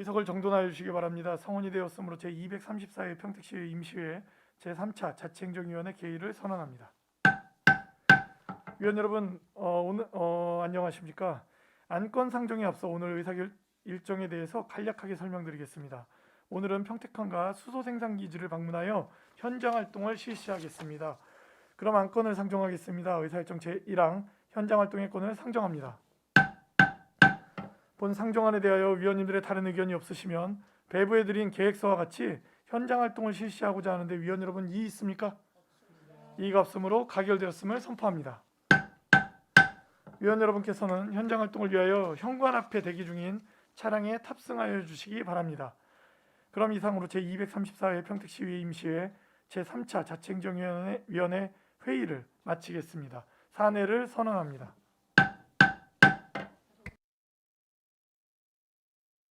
의석을 정돈하여 주시기 바랍니다. 성원이 되었으므로 제 234회 평택시 임시회 제 3차 자치행정위원회 개의를 선언합니다. 위원 여러분 어, 오늘 어, 안녕하십니까? 안건 상정에 앞서 오늘 의사 결- 일정에 대해서 간략하게 설명드리겠습니다. 오늘은 평택항과 수소 생산 기지를 방문하여 현장 활동을 실시하겠습니다. 그럼 안건을 상정하겠습니다. 의사 일정 제1항 현장 활동의 건을 상정합니다. 본 상정안에 대하여 위원님들의 다른 의견이 없으시면 배부해드린 계획서와 같이 현장 활동을 실시하고자 하는데 위원 여러분 이의 있습니까? 이의가 없으므로 가결되었음을 선포합니다. 위원 여러분께서는 현장 활동을 위하여 현관 앞에 대기 중인 차량에 탑승하여 주시기 바랍니다. 그럼 이상으로 제234회 평택시의회 임시회 제3차 자치행정위원회 위원회 회의를 마치겠습니다. 사내를 선언합니다.